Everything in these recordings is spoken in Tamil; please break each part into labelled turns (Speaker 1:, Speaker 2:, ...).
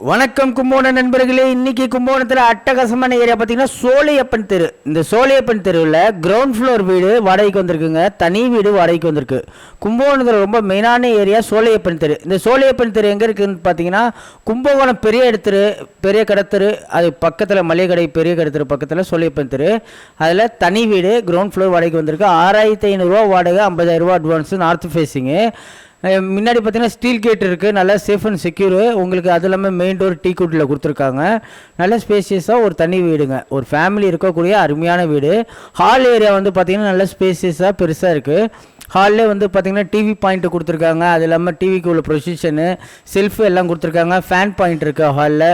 Speaker 1: வணக்கம் கும்போணம் நண்பர்களே இன்னைக்கு கும்போணத்தில் அட்டகாசமான ஏரியா பார்த்தீங்கன்னா சோழியப்பன் தெரு. இந்த சோழியப்பன் தெருவில் கிரவுண்ட் ஃப்ளோர் வீடு வாடகைக்கு வந்திருக்குங்க. தனி வீடு வாடகைக்கு வந்திருக்கு. கும்பகோணத்தில் ரொம்ப மெயினான ஏரியா சோழியப்பன் தெரு. இந்த சோழியப்பன் தெரு எங்கே இருக்குன்னு பார்த்தீங்கன்னா கும்பகோணம் பெரிய இடத்துரு பெரிய கடத்தரு அது பக்கத்தில் மளிகை கடை பெரிய கடத்தரு பக்கத்தில் சோழியப்பன் தெரு. அதில் தனி வீடு கிரவுண்ட் ஃப்ளோர் வாடகைக்கு வந்திருக்கு. ஆறாயிரத்தி ஐநூறுரூவா வாடகை ஐம்பதாயிரரூவா அட்வான்ஸு நார்த் ஃபேஸிங்கு முன்னாடி பார்த்தீங்கன்னா ஸ்டீல் கேட் இருக்குது நல்லா சேஃப் அண்ட் செக்யூரு உங்களுக்கு அது இல்லாமல் மெயின் டோர் டீ கூட்டில் கொடுத்துருக்காங்க. நல்ல ஸ்பேசியஸாக ஒரு தனி வீடுங்க. ஒரு ஃபேமிலி இருக்கக்கூடிய அருமையான வீடு. ஹால் ஏரியா வந்து பார்த்தீங்கன்னா நல்ல ஸ்பேசியஸாக பெருசாக இருக்குது ஹாலில் வந்து பார்த்தீங்கன்னா டிவி பாயிண்ட் கொடுத்துருக்காங்க. அது இல்லாமல் டிவிக்கு உள்ள ப்ரொசிஷனு செல்ஃபு எல்லாம் கொடுத்துருக்காங்க. ஃபேன் பாயிண்ட் இருக்குது ஹாலில்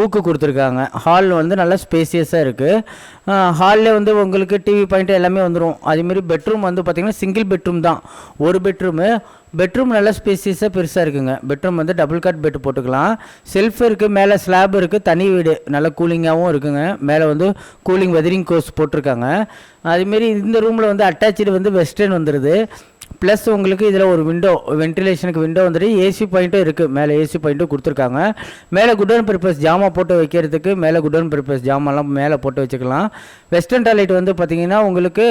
Speaker 1: ஊக்கு கொடுத்துருக்காங்க. ஹால் வந்து நல்லா ஸ்பேசியஸாக இருக்குது ஹாலில் வந்து உங்களுக்கு டிவி பாயிண்ட் எல்லாமே வந்துடும் அதேமாரி பெட்ரூம் வந்து பார்த்திங்கன்னா சிங்கிள் பெட்ரூம் தான். ஒரு பெட்ரூமு பெட்ரூம் நல்லா ஸ்பேசியஸாக பெருசாக இருக்குங்க. பெட்ரூம் வந்து டபுள் காட் பெட் போட்டுக்கலாம். செல்ஃப் இருக்குது மேலே ஸ்லாப் இருக்குது தனி வீடு. நல்ல கூலிங்காகவும் இருக்குங்க. மேலே வந்து கூலிங் வெதரிங் கோர்ஸ் போட்டிருக்காங்க. அதுமாரி இந்த ரூமில் வந்து அட்டாச்சு வந்து வெஸ்டர்ன் வந்துடுது ப்ளஸ் உங்களுக்கு இதில் ஒரு விண்டோ வென்டிலேஷனுக்கு விண்டோ வந்துட்டு ஏசி பாயிண்ட்டும் இருக்குது மேலே ஏசி பாயிண்ட்டும் கொடுத்துருக்காங்க. மேலே குடோன் பர்பஸ் ஜாமா போட்டு வைக்கிறதுக்கு மேலே குடோன் பர்பஸ் ஜாமான்லாம் மேலே போட்டு வச்சுக்கலாம். வெஸ்டர்ன் டாய்லெட் வந்து பார்த்தீங்கன்னா உங்களுக்கு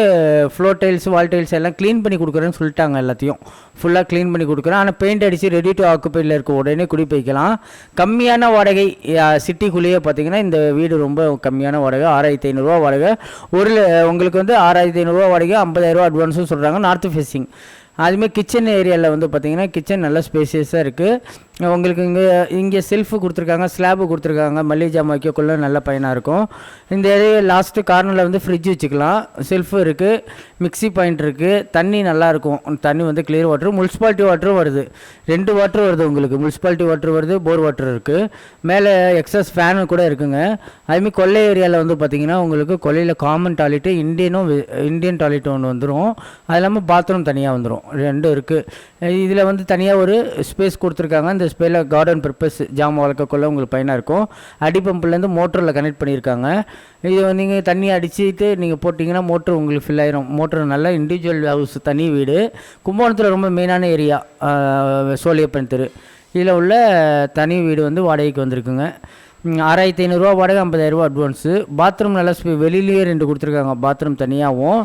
Speaker 1: ஃப்ளோர் டைல்ஸ் வால் டைல்ஸ் எல்லாம் க்ளீன் பண்ணி கொடுக்குறேன்னு சொல்லிட்டாங்க எல்லாத்தையும். ஃபுல்லாக க்ளீன் பண்ணி கொடுக்குறேன். ஆனால் பெயிண்ட் அடித்து ரெடி டு ஆக்குப்பையில் இருக்க உடனே குடி போய்க்கலாம். கம்மியான வாடகை சிட்டிக்குள்ளேயே பார்த்தீங்கன்னா இந்த வீடு ரொம்ப கம்மியான வாடகை. ஆறாயிரத்தி ஐநூறுரூவா வாடகை. ஒரு உங்களுக்கு வந்து ஆறாயிரத்தி ஐநூறுரூவா வாடகை ஐம்பதாயிரரூவா அட்வான்ஸும் சொல்கிறாங்க நார்த் ஃபேஸிங் அதுமாதிரி கிச்சன் ஏரியாவில் வந்து பார்த்திங்கன்னா கிச்சன் நல்ல ஸ்பேசியஸாக இருக்குது உங்களுக்கு இங்கே இங்கே செல்ஃபு கொடுத்துருக்காங்க ஸ்லாபு கொடுத்துருக்காங்க மல்லிகை ஜாமான் வைக்கக்குள்ளே நல்ல பயனாக இருக்கும். இந்த ஏரியா லாஸ்ட்டு கார்னரில் வந்து ஃப்ரிட்ஜ் வச்சுக்கலாம். செல்ஃபு இருக்குது மிக்ஸி பாயிண்ட் இருக்குது தண்ணி நல்லாயிருக்கும் தண்ணி வந்து கிளியர் வாட்ரு முனிசிபாலிட்டி வாட்டரும் வருது. ரெண்டு வாட்டர் வருது உங்களுக்கு. முனிசிபாலிட்டி வாட்டர் வருது போர் வாட்டர் இருக்குது மேலே எக்ஸஸ் ஃபேனு கூட இருக்குங்க. அதுமாதிரி கொள்ளை ஏரியாவில் வந்து பார்த்தீங்கன்னா உங்களுக்கு கொல்லையில் காமன் டாய்லெட்டு இந்தியனும் இந்தியன் டாய்லெட் ஒன்று வந்துடும் அது இல்லாமல் பாத்ரூம் தனியாக வந்துடும் ரெண்டும் இருக்குது இதில் வந்து தனியாக ஒரு ஸ்பேஸ் கொடுத்துருக்காங்க. இந்த ஸ்பேல கார்டன் பர்பஸ் ஜாம் வளர்க்கக்குள்ள உங்களுக்கு பயனாக இருக்கும். அடி பம்புலேருந்து மோட்டரில் கனெக்ட் பண்ணியிருக்காங்க. இது நீங்கள் தண்ணி அடிச்சுட்டு நீங்கள் போட்டிங்கன்னா மோட்ரு உங்களுக்கு ஃபில் ஆயிரும். மோட்ரு நல்லா இண்டிவிஜுவல் ஹவுஸ் தனி வீடு. கும்பகோணத்தில் ரொம்ப மெயினான ஏரியா சோழியப்பன் தெரு. இதில் உள்ள தனி வீடு வந்து வாடகைக்கு வந்திருக்குங்க. ஆறாயிரத்தி ஐநூறுரூவா வாடகை ஐம்பதாயிரரூவா அட்வான்ஸு பாத்ரூம் நல்லா ஸ்பே வெளியிலேயே ரெண்டு கொடுத்துருக்காங்க. பாத்ரூம் தனியாகவும்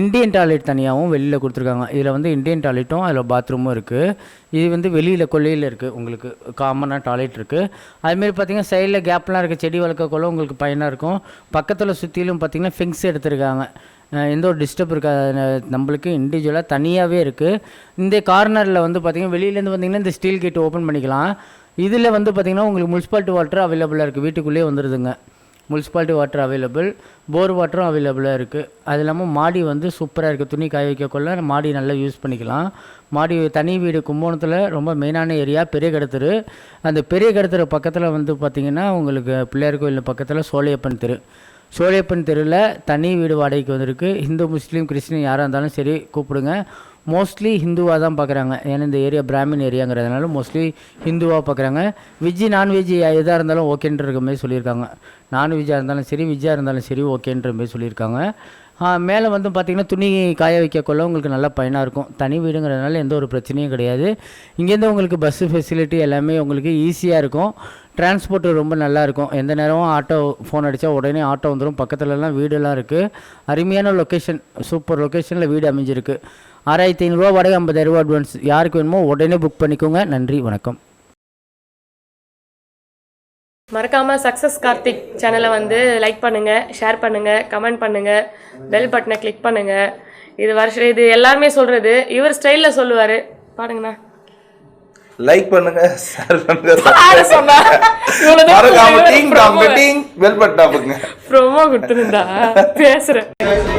Speaker 1: இந்தியன் டாய்லெட் தனியாகவும் வெளியில் கொடுத்துருக்காங்க. இதில் வந்து இந்தியன் டாய்லெட்டும் அதில் பாத்ரூமும் இருக்குது இது வந்து வெளியில் கொல்லையில் இருக்குது உங்களுக்கு காமனாக டாய்லெட் இருக்குது அதுமாரி பார்த்திங்கன்னா சைடில் கேப்லாம் இருக்குது செடி வளர்க்கக்குள்ள உங்களுக்கு பயனாக இருக்கும். பக்கத்தில் சுற்றிலும் பார்த்தீங்கன்னா ஃபிங்ஸ் எடுத்திருக்காங்க. எந்த ஒரு டிஸ்டர்ப் இருக்காது. நம்மளுக்கு இண்டிவிஜுவலாக தனியாகவே இருக்குது இந்த கார்னரில் வந்து பார்த்திங்கன்னா வெளியிலேருந்து பார்த்திங்கன்னா இந்த ஸ்டீல் கேட் ஓப்பன் பண்ணிக்கலாம். இதில் வந்து பார்த்திங்கன்னா உங்களுக்கு முனிசிபாலிட்டி வாட்டர் அவைலபிளாக இருக்குது. வீட்டுக்குள்ளேயே வந்துடுதுங்க முனிசிபாலிட்டி வாட்டர் அவைலபிள். போர் வாட்டரும் அவைலபிளாக இருக்குது. அது இல்லாமல் மாடி வந்து சூப்பராக இருக்குது. துணி காய வைக்கக்குள்ள மாடி நல்லா யூஸ் பண்ணிக்கலாம். மாடி தனி வீடு கும்போணத்தில் ரொம்ப மெயினான ஏரியா பெரிய கடத்தரு. அந்த பெரிய கடத்தரு பக்கத்தில் வந்து பார்த்திங்கன்னா உங்களுக்கு பிள்ளையார் கோயில் பக்கத்தில் சோழியப்பன் தெரு. சோழியப்பன் தெருவில் தனி வீடு வாடகைக்கு வந்திருக்கு. இந்து முஸ்லீம் கிறிஸ்டின் யாராக இருந்தாலும் சரி கூப்பிடுங்க. மோஸ்ட்லி ஹிந்துவாக தான் பார்க்குறாங்க. ஏன்னா இந்த ஏரியா பிராமின் ஏரியாங்கிறதுனால மோஸ்ட்லி ஹிந்துவாக பார்க்குறாங்க. வெஜ்ஜு நான்வெஜ் எதாக இருந்தாலும் ஓகேன்ற மாதிரி சொல்லியிருக்காங்க. நான்வெஜ்ஜாக இருந்தாலும் சரி விஜ்ஜாக இருந்தாலும் சரி ஓகேன்ற மாதிரி சொல்லியிருக்காங்க. மேலே வந்து பார்த்திங்கன்னா துணி காய வைக்கக்குள்ள உங்களுக்கு நல்லா பயனாக இருக்கும். தனி வீடுங்கிறதுனால எந்த ஒரு பிரச்சனையும் கிடையாது. இங்கேருந்து உங்களுக்கு பஸ்ஸு ஃபெசிலிட்டி எல்லாமே உங்களுக்கு ஈஸியாக இருக்கும். டிரான்ஸ்போர்ட் ரொம்ப நல்லாயிருக்கும் எந்த நேரமும் ஆட்டோ ஃபோன் அடித்தா உடனே ஆட்டோ வந்துடும் பக்கத்துலலாம் வீடெல்லாம் இருக்குது அருமையான லொக்கேஷன் சூப்பர் லொக்கேஷனில் வீடு அமைஞ்சிருக்கு. ஆறாயிரத்தி ஐநூறுரூவா வாடகை ஐம்பதாயிரரூவா அட்வான்ஸ் யாருக்கு வேணுமோ உடனே புக் பண்ணிக்கோங்க. நன்றி வணக்கம்.
Speaker 2: மறக்காம சக்ஸஸ் கார்த்திக் சேனலை வந்து லைக் பண்ணுங்க ஷேர் பண்ணுங்க கமெண்ட் பண்ணுங்க பெல் பட்டனை கிளிக் பண்ணுங்க. இது வருஷம் இது எல்லாருமே சொல்றது. இவர் ஸ்டைல்ல சொல்லுவாரு. பாருங்கண்ணா.
Speaker 3: லைக் பண்ணுங்க ஷேர் பண்ணுங்க
Speaker 2: ப்ரோமோ கொடுத்துருந்தா. பேசுறேன்.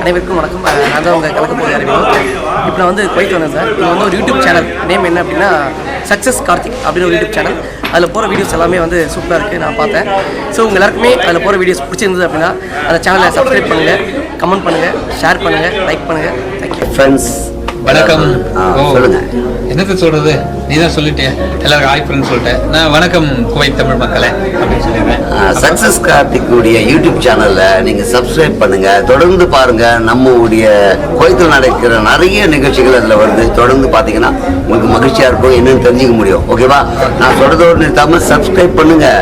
Speaker 4: அனைவருக்கும் வணக்கம். நான் தான் உங்கள் கலக்க போய் இப்போ நான் வந்து குவைத் வந்தேன் சார். இது வந்து ஒரு யூடியூப் சேனல் நேம் என்ன அப்படின்னா சக்ஸஸ் கார்த்திக் அப்படின்னு ஒரு யூடியூப் சேனல் அதில் போகிற வீடியோஸ் எல்லாமே வந்து சூப்பராக இருக்குது நான் பார்த்தேன். ஸோ உங்கள் எல்லாருக்குமே அதில் போகிற வீடியோஸ் பிடிச்சிருந்தது அப்படின்னா அந்த சேனலை சப்ஸ்கிரைப் பண்ணுங்கள் கமெண்ட் பண்ணுங்கள் ஷேர் பண்ணுங்கள் லைக் பண்ணுங்கள் தேங்க்யூ
Speaker 5: ஃப்ரெண்ட்ஸ் வணக்கம்.
Speaker 6: ஆ,
Speaker 5: ஓ,
Speaker 6: சொல்லுங்க.
Speaker 5: என்னத்த சொல்றது? நீ தான் சொல்லிட்டேன் எல்லாருக்கும் ஹாய் ஃப்ரெண்ட் சொல்லிட்டேன் நான் வணக்கம் குவைத் தமிழ் மக்களே அப்படின்னு சொல்லிடுறேன்.
Speaker 6: சக்சஸ் கார்த்திக்குடைய யூடியூப் சேனலில் நீங்கள் சப்ஸ்கிரைப் பண்ணுங்கள் தொடர்ந்து பாருங்கள் நம்ம உடைய நடக்கிற நிறைய நிகழ்ச்சிகள் அதில் வருது. தொடர்ந்து பார்த்தீங்கன்னா உங்களுக்கு மகிழ்ச்சியாக இருக்கும். என்னன்னு தெரிஞ்சுக்க முடியும். ஓகேவா நான் சொல்கிறதோடு தமிழ் சப்ஸ்கிரைப் பண்ணுங்கள்